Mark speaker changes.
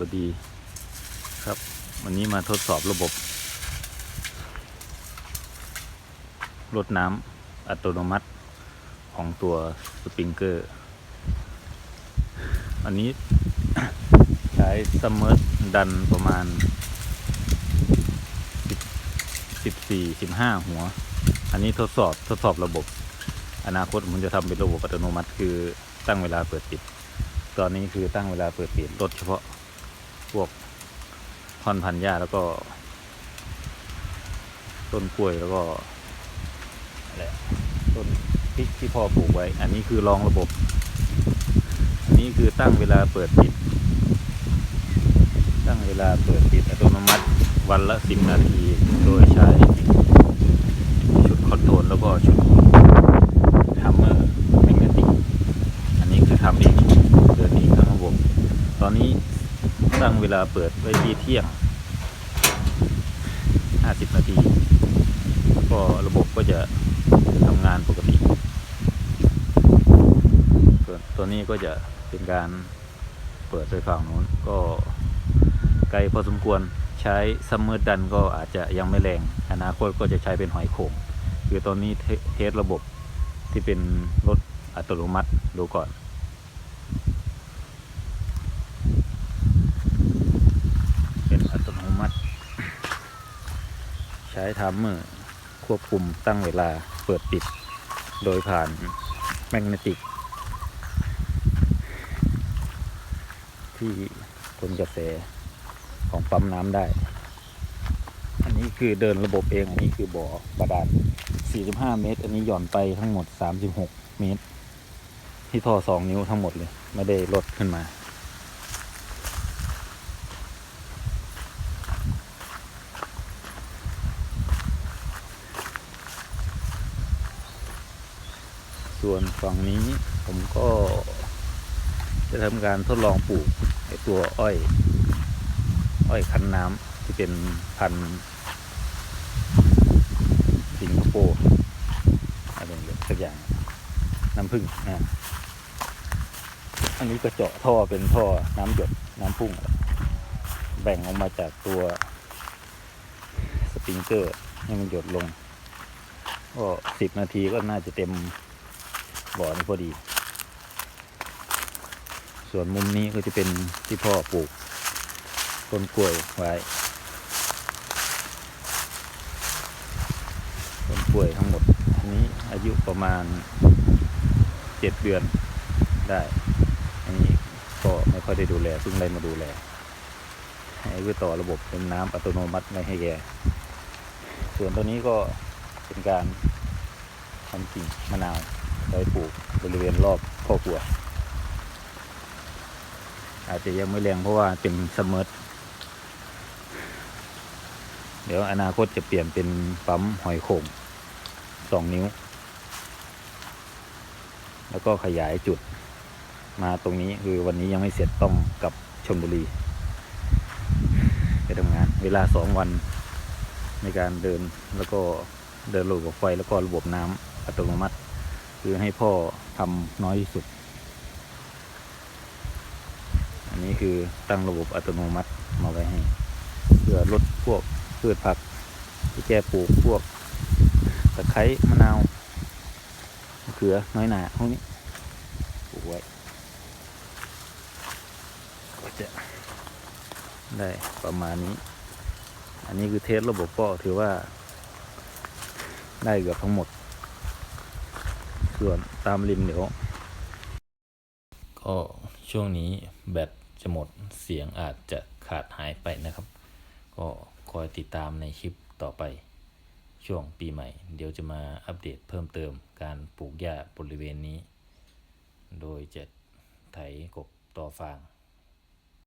Speaker 1: วัสดีครับ วันนี้มาทดสอบระบบรดน้ำอัตโนมัติของตัวสปริงเกอร์ อันนี้ใช้ซัมเมอร์ดันประมาณ 14 15 หัว อันนี้ทดสอบทดสอบระบบ อนาคตผมจะทำเป็นระบบอัตโนมัติคือตั้งเวลาเปิดปิด ตอนนี้คือตั้งเวลาเปิดปิดลดเฉพาะ พวกท่อนพันหญ้าแล้วก็ ต้นกล้วยแล้วก็อะไรต้นพริกที่พ่อปลูกไว้ อันนี้คือลองระบบ อันนี้คือตั้งเวลาเปิดปิด ตั้งเวลาเปิดปิดอัตโนมัติวันละสิบนาที โดยใช้ ชุดคอนโทรลแล้วก็ชุดทัมเมอร์แมกเนติกอันนี้คือทำเองเดินเองทั้งระบบ ตอนนี้ ตั้งเวลาเปิดไว้ที่เที่ยง 50 นาที ก็ระบบก็จะทำงานปกติส่วนตัวนี้ก็จะเป็นการเปิดไปฝั่งนู้นก็ไกลพอสมควรใช้ซัมเมอร์ดันก็อาจจะยังไม่แรง อนาคตก็จะใช้เป็นหอยโข่งคือตอนนี้เทสระบบที่เป็นรถอัตโนมัติดูก่อนอัตโนมัติ ใช้ไทม์เมอร์ควบคุมตั้งเวลาเปิดปิด โดยผ่านแมกเนติก ที่ทนกระแสของปั๊มน้ำได้ อันนี้คือเดินระบบเอง อันนี้คือบ่อบาดาล 45 เมตร อันนี้หย่อนไปทั้งหมด 36 เมตร ที่ท่อสองนิ้วทั้งหมดเลย ไม่ได้ลดขึ้นมา ส่วนฝั่งนี้ผมก็จะทำการทดลองปลูกไอตัวอ้อย อ้อยคันน้ำที่เป็นพันธุ์สิงคโปร์อะไรอย่างเงี้ยสักอย่างน้ำผึ้งนะอันนี้ก็เจาะท่อเป็นท่อน้ำหยดน้ำพุ่ง แบ่งออกมาจากตัวสปริงเกอร์ให้มันหยดลงก็สิบนาทีก็น่าจะเต็ม บ่อนี้พอดี ส่วนมุมนี้ก็จะเป็นที่พ่อปลูกต้นกล้วยไว้ต้นกล้วยทั้งหมดอันนี้อายุประมาณเจ็ดเดือนได้ อันนี้ก็ไม่ค่อยได้ดูแลเพิ่งได้มาดูแล ให้ไว้ต่อระบบเป็นน้ำอัตโนมัติไม่ให้แกส่วนตัวนี้ก็เป็นการทำกิ่งมะนาว ไว้ปลูกบริเวณรอบครอบครัว อาจจะยังไม่แรงเพราะว่าเป็นสมอร์เดี๋ยวอนาคตจะเปลี่ยนเป็นปั๊มหอยโข่งสองนิ้ว แล้วก็ขยายจุดมาตรงนี้คือวันนี้ยังไม่เสร็จต้องกับชนบุรี ไปทำงานเวลาสองวันในการเดินแล้วก็เดินระบบไฟแล้วก็ระบบน้ำอัตโนมัติ คือให้พ่อทำน้อยที่สุด อันนี้คือตั้งระบบอัตโนมัติมาไว้ให้ เพื่อลดพวกพืชผักที่แกปลูกพวกตะไคร้มะนาวมะเขือน้อยหนาพวกนี้ปลูกไว้ก็จะได้ประมาณนี้ อันนี้คือเทสระบบก็ถือว่าได้เกือบทั้งหมด ส่วนตามริมเดี๋ยว ก็ช่วงนี้แบตจะหมดเสียงอาจจะขาดหายไปนะครับ ก็คอยติดตามในคลิปต่อไป ช่วงปีใหม่ เดี๋ยวจะมาอัปเดตเพิ่มเติมการปลูกหญ้าบริเวณนี้ โดยจะไถกบต่อฟาง